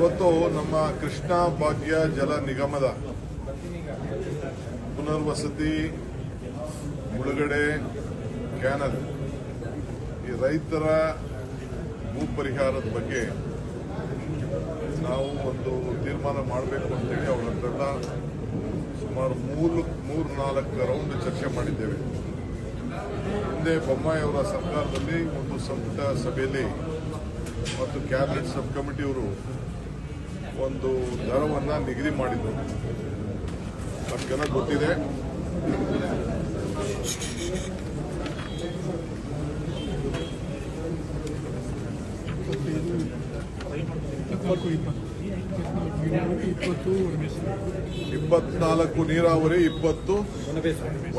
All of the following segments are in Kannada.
ಇವತ್ತು ನಮ್ಮ ಕೃಷ್ಣ ಭಾಗ್ಯ ಜಲ ನಿಗಮದ ಪುನರ್ವಸತಿ ಮುಳುಗಡೆ ಕ್ಯಾನಲ್ ಈ ರೈತರ ಭೂ ಪರಿಹಾರದ ಬಗ್ಗೆ ನಾವು ಒಂದು ತೀರ್ಮಾನ ಮಾಡಬೇಕು ಅಂತೇಳಿ ಅವ್ರ ಹತ್ರೆಲ್ಲ ಸುಮಾರು ಮೂರು ಮೂರು ನಾಲ್ಕು ರೌಂಡ್ ಚರ್ಚೆ ಮಾಡಿದ್ದೇವೆ. ಹಿಂದೆ ಬೊಮ್ಮಾಯಿ ಅವರ ಸರ್ಕಾರದಲ್ಲಿ ಒಂದು ಸಂಪುಟ ಸಭೆಯಲ್ಲಿ ಮತ್ತು ಕ್ಯಾಬಿನೆಟ್ ಸಬ್ ಕಮಿಟಿಯವರು ಒಂದು ದರವನ್ನು ನಿಗದಿ ಮಾಡಿದ್ರು. ನಮಗೆಲ್ಲ ಗೊತ್ತಿದೆ. ಇಪ್ಪತ್ನಾಲ್ಕು ನೀರಾವರಿ, ಇಪ್ಪತ್ತು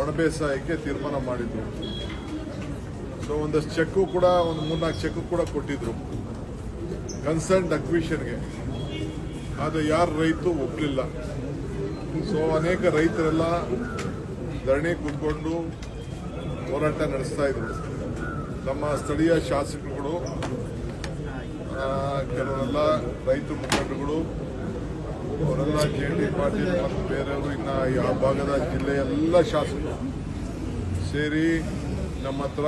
ಒಣ ಬೇಸಾಯಕ್ಕೆ ತೀರ್ಮಾನ ಮಾಡಿದ್ರು. ಸೊ ಒಂದಷ್ಟು ಚೆಕ್ಕು ಕೂಡ, ಒಂದು ಮೂರ್ನಾಲ್ಕು ಚೆಕ್ ಕೂಡ ಕೊಟ್ಟಿದ್ರು. ಕನ್ಸರ್ನ್ ಅಕ್ವಿಷನ್ಗೆ ಆದರೆ ಯಾರು ರೈತು ಒಪ್ಪಲಿಲ್ಲ ಸೊ ಅನೇಕ ರೈತರೆಲ್ಲ ಧರಣಿ ಕೂತ್ಕೊಂಡು ಹೋರಾಟ ನಡೆಸ್ತಾ ಇದ್ರು. ನಮ್ಮ ಸ್ಥಳೀಯ ಶಾಸಕರುಗಳು ಕೆಲವರೆಲ್ಲ ರೈತ ಮುಖಂಡರುಗಳು, ಅವರೆಲ್ಲ ಜೆ ಡಿ ಪಾಟೀಲ್ ಮತ್ತು ಬೇರೆಯವರು, ಇನ್ನು ಯಾವ ಭಾಗದ ಜಿಲ್ಲೆಯ ಎಲ್ಲ ಶಾಸಕರು ಸೇರಿ ನಮ್ಮ ಹತ್ರ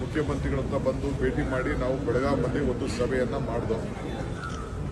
ಮುಖ್ಯಮಂತ್ರಿಗಳತ್ತ ಬಂದು ಭೇಟಿ ಮಾಡಿ ನಾವು ಬೆಳಗಾವಿಯಲ್ಲಿ ಒಂದು ಸಭೆಯನ್ನು ಮಾಡಿದೋ.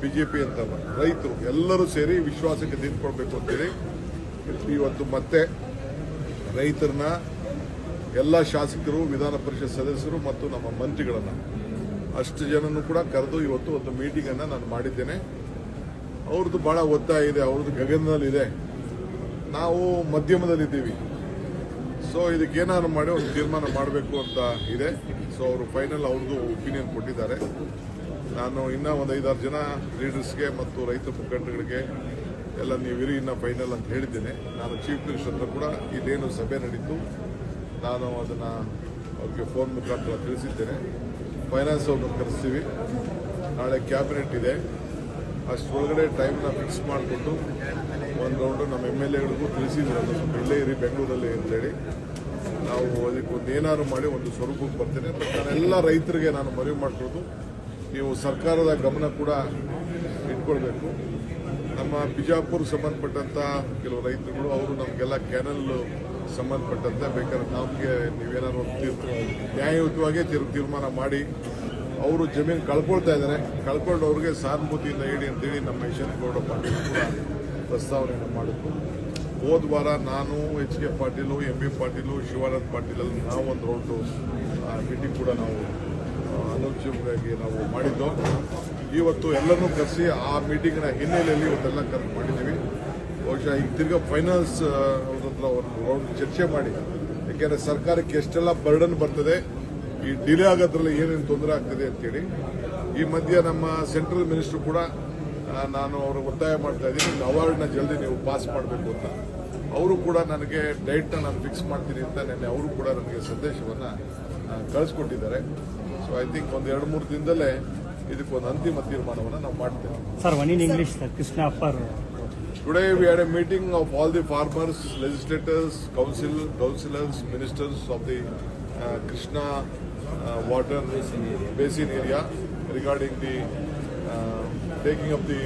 ಬಿಜೆಪಿ ಅಂತಲ್ಲ ರೈತರು ಎಲ್ಲರೂ ಸೇರಿ ವಿಶ್ವಾಸಕ್ಕೆ ನಿಂತ್ಕೊಳ್ಬೇಕು ಅಂತೇಳಿ ಇವತ್ತು ಮತ್ತೆ ರೈತರನ್ನ ಎಲ್ಲ ಶಾಸಕರು, ವಿಧಾನ ಪರಿಷತ್ ಸದಸ್ಯರು ಮತ್ತು ನಮ್ಮ ಮಂತ್ರಿಗಳನ್ನು ಅಷ್ಟು ಜನನು ಕೂಡ ಕರೆದು ಇವತ್ತು ಒಂದು ಮೀಟಿಂಗ್ ಅನ್ನ ನಾನು ಮಾಡಿದ್ದೇನೆ. ಅವ್ರದ್ದು ಬಹಳ ಒತ್ತಾಯ ಇದೆ, ಅವ್ರದ್ದು ಗಗನದಲ್ಲಿದೆ ನಾವು ಮಧ್ಯಮದಲ್ಲಿದ್ದೀವಿ. ಸೊ ಇದಕ್ಕೆ ಏನಾದ್ರು ಮಾಡಿ ಒಂದು ತೀರ್ಮಾನ ಮಾಡಬೇಕು ಅಂತ ಇದೆ. ಸೊ ಅವರು ಫೈನಲ್ ಅವ್ರದ್ದು ಒಪಿನಿಯನ್ ಕೊಟ್ಟಿದ್ದಾರೆ. ನಾನು ಇನ್ನೂ ಒಂದು ಐದಾರು ಜನ ಲೀಡರ್ಸ್ಗೆ ಮತ್ತು ರೈತ ಮುಖಂಡಗಳಿಗೆ ಎಲ್ಲ ನೀವು ಇರಿ ಇನ್ನ ಫೈನಲ್ ಅಂತ ಹೇಳಿದ್ದೇನೆ. ನಾನು ಚೀಫ್ ಮಿನಿಸ್ಟರ್ ಹತ್ರ ಕೂಡ ಇದೇನು ಸಭೆ ನಡೀತು. ನಾನು ಅದನ್ನು ಅವ್ರಿಗೆ ಫೋನ್ ಮುಖಾಂತರ ತಿಳಿಸಿದ್ದೇನೆ. ಫೈನಾನ್ಸ್ ಅವ್ರನ್ನ ಕರೆಸ್ತೀವಿ. ನಾಳೆ ಕ್ಯಾಬಿನೆಟ್ ಇದೆ. ಅಷ್ಟರೊಳಗಡೆ ಟೈಮ್ನ ಫಿಕ್ಸ್ ಮಾಡಿಕೊಂಡು ಒಂದು ರೌಂಡು ನಮ್ಮ ಎಂ ಎಲ್ ಎಗಳಿಗೂ ತಿಳಿಸಿದ್ರು ಇಲ್ಲೇ ಇರಿ ಬೆಂಗಳೂರಲ್ಲಿ ಅಂತೇಳಿ. ನಾವು ಅದಕ್ಕೆ ಒಂದು ಏನಾದ್ರು ಮಾಡಿ ಒಂದು ಸ್ವರೂಪಕ್ಕೆ ಬರ್ತೇನೆ ಬಟ್ ನಾನೆಲ್ಲ ರೈತರಿಗೆ ನಾನು ಮನವಿ ಮಾಡಿಕೊಳ್ಳೋದು ನೀವು ಸರ್ಕಾರದ ಗಮನ ಕೂಡ ಇಟ್ಕೊಳ್ಬೇಕು. ನಮ್ಮ ಬಿಜಾಪುರ್ ಸಂಬಂಧಪಟ್ಟಂತ ಕೆಲವು ರೈತರುಗಳು, ಅವರು ನಮಗೆಲ್ಲ ಕ್ಯಾನಲ್ ಸಂಬಂಧಪಟ್ಟಂತೆ ಬೇಕಾದ್ರೆ ನಮಗೆ ನೀವೇನಾದ್ರು ಒಂದು ತೀರ್ಪು, ನ್ಯಾಯಯುತವಾಗಿ ತೀರ್- ತೀರ್ಮಾನ ಮಾಡಿ, ಅವರು ಜಮೀನು ಕಳ್ಕೊಳ್ತಾ ಇದ್ದಾರೆ. ಕಳ್ಕೊಂಡು ಅವ್ರಿಗೆ ಸಹಾನುಭೂತಿಯಿಂದ ಹೇಳಿ ಅಂತೇಳಿ ನಮ್ಮ ಯಶವಂತ ಗೌಡ ಪಾಟೀಲ್ ಕೂಡ ಪ್ರಸ್ತಾವನೆಯನ್ನು ಮಾಡಿದ್ರು ಹೋದ ವಾರ ನಾನು H K Patil, M B Patil, Shivananda ಪಾಟೀಲಲ್ಲಿ ನಾವು ಒಂದು ರೌಂಡು ಮೀಟಿಂಗ್ ಕೂಡ ನಾವು ಅನೌನ್ಸ್ಯವಾಗಿ ನಾವು ಮಾಡಿದ್ದು. ಇವತ್ತು ಎಲ್ಲನೂ ಕರೆಸಿ ಆ ಮೀಟಿಂಗ್ನ ಹಿನ್ನೆಲೆಯಲ್ಲಿ ಇವತ್ತೆಲ್ಲ ಕರೆಕ್ಟ್ ಮಾಡಿದ್ದೀವಿ. ಬಹುಶಃ ಈಗ ತಿರ್ಗಾ ಫೈನಾನ್ಸ್ ಅವ್ರ ರೌಂಡ್ ಚರ್ಚೆ ಮಾಡಿ. ಯಾಕೆಂದರೆ ಸರ್ಕಾರಕ್ಕೆ ಎಷ್ಟೆಲ್ಲ ಬರ್ಡನ್ ಬರ್ತದೆ, ಈ ಡಿಲೇ ಆಗೋದ್ರಲ್ಲಿ ಏನೇನು ತೊಂದರೆ ಆಗ್ತದೆ ಅಂತೇಳಿ. ಈ ಮಧ್ಯೆ ನಮ್ಮ ಸೆಂಟ್ರಲ್ ಮಿನಿಸ್ಟರ್ ಕೂಡ ನಾನು ಅವ್ರಿಗೆ ಒತ್ತಾಯ ಮಾಡ್ತಾ ಇದ್ದೀನಿ. ನಿಮ್ಮ ಅವಾರ್ಡ್ನ ಜಲ್ದಿ ನೀವು ಪಾಸ್ ಮಾಡಬೇಕು ಅಂತ. ಅವರು ಕೂಡ ನನಗೆ ಡೇಟ್ನ ನಾನು ಫಿಕ್ಸ್ ಮಾಡ್ತೀನಿ ಅಂತ ನಿನ್ನೆ ಅವರು ಕೂಡ ನನಗೆ ಸಂದೇಶವನ್ನು ಕಳಿಸ್ಕೊಟ್ಟಿದ್ದಾರೆ. ಸೊ ಐ ಥಿಂಕ್ ಒಂದು ಎರಡು ಮೂರು ದಿನದಲ್ಲೇ ಇದಕ್ಕೆ ಒಂದು ಅಂತಿಮ ತೀರ್ಮಾನವನ್ನು ನಾವು ಮಾಡ್ತೇವೆ. Sir in English Krishna upper today we are a meeting of all the farmers legislators council councillors ministers of the Krishna water basin area regarding the taking of the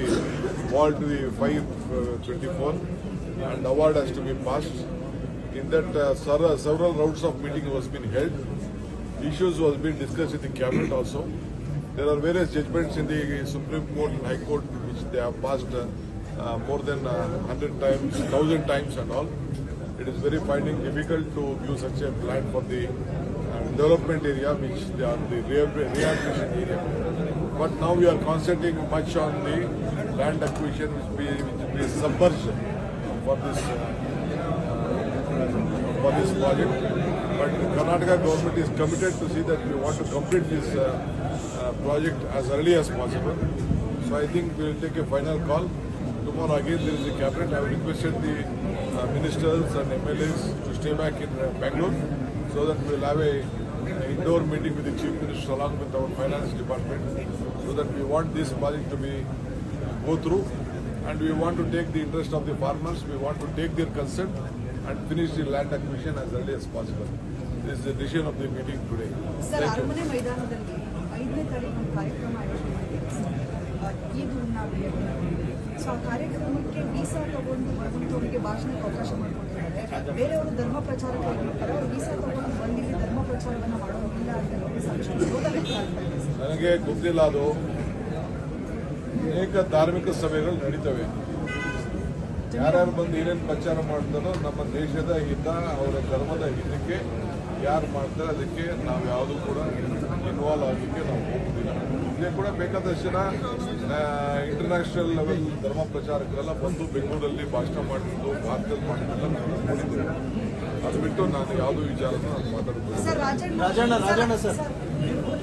wall to the 524 and the award has to be passed. In that uh, several rounds of meeting was been held. Issues was being discussed in the cabinet also. There are various judgments in the Supreme Court and High Court which they have passed uh, uh, more than uh, 100 times, 1000 times and all. It is very finding difficult to give such a plan for the uh, development area, which they are the rehab- rehabilitation area. But now we are concentrating much on the land acquisition, which will be submerged for this uh, for this project. But the Karnataka government is committed to see that we want to complete this uh, uh, project as early as possible. So I think we will take a final call. Tomorrow again there is a cabinet. I have requested the uh, ministers and MLAs to stay back in uh, Bangalore so that we will have a indoor meeting with the chief minister along with our finance department so that we want this project to be go through and we want to take the interest of the farmers, we want to take their consent and finish the land acquisition as early as possible. This is the decision of the meeting today. Sir Thank you. ಅರಮನೆ ಮೈದಾನದಲ್ಲಿ ಐದನೇ ತಾರೀಕು ಒಂದು ಕಾರ್ಯಕ್ರಮ ಆಯೋಜನೆ ಮಾಡಿದ್ದೀವಿ ಸರ್. ಆ, ಈದ್ ಉಣ್ಣಾವಿ ಸೊ ಆ ಕಾರ್ಯಕ್ರಮಕ್ಕೆ ವೀಸಾ ತಗೊಂಡು ಬರುವಂಥವ್ರಿಗೆ ಭಾಷಣಕ್ಕೆ ಅವಕಾಶ ಮಾಡಿಕೊಟ್ಟಿದ್ದಾರೆ ಬೇರೆಯವರು ಧರ್ಮ ವೀಸಾ ತಗೊಂಡು ಬಂದಿಲ್ಲಿ ಪ್ರಚಾರವನ್ನು ಮಾಡೋದಿಲ್ಲ ಅಂತ. ನನಗೆ ಗೊತ್ತಿಲ್ಲ ಅದು. ಅನೇಕ ಧಾರ್ಮಿಕ ಸಭೆಗಳು ನಡೀತವೆ. ಯಾರ್ಯಾರು ಬಂದು ಏನೇನು ಪ್ರಚಾರ ಮಾಡ್ತಾರೋ ನಮ್ಮ ದೇಶದ ಹಿತ ಅವರ ಧರ್ಮದ ಹಿತಕ್ಕೆ ಯಾರು ಮಾಡ್ತಾರೆ ಅದಕ್ಕೆ ನಾವು ಯಾವುದು ಕೂಡ ಇನ್ವಾಲ್ವ್ ಆಗಲಿಕ್ಕೆ ನಾವು ಹೋಗುದಿಲ್ಲ. ಇದೇ ಕೂಡ ಬೇಕಾದಷ್ಟು ಜನ ಇಂಟರ್ನ್ಯಾಷನಲ್ ಲೆವೆಲ್ ಧರ್ಮ ಪ್ರಚಾರಕರೆಲ್ಲ ಬಂದು ಬೆಂಗಳೂರಲ್ಲಿ ಭಾಷಣ ಮಾಡಿದ್ದು, ಭಾರತದಲ್ಲಿ ಮಾಡಿದ್ದೆಲ್ಲ ನೋಡಿದ್ದೇನೆ ಅದು ಬಿಟ್ಟು ನಾನು ಯಾವುದೋ ವಿಚಾರನ ನಾನು ಮಾತಾಡ್ತೀನಿ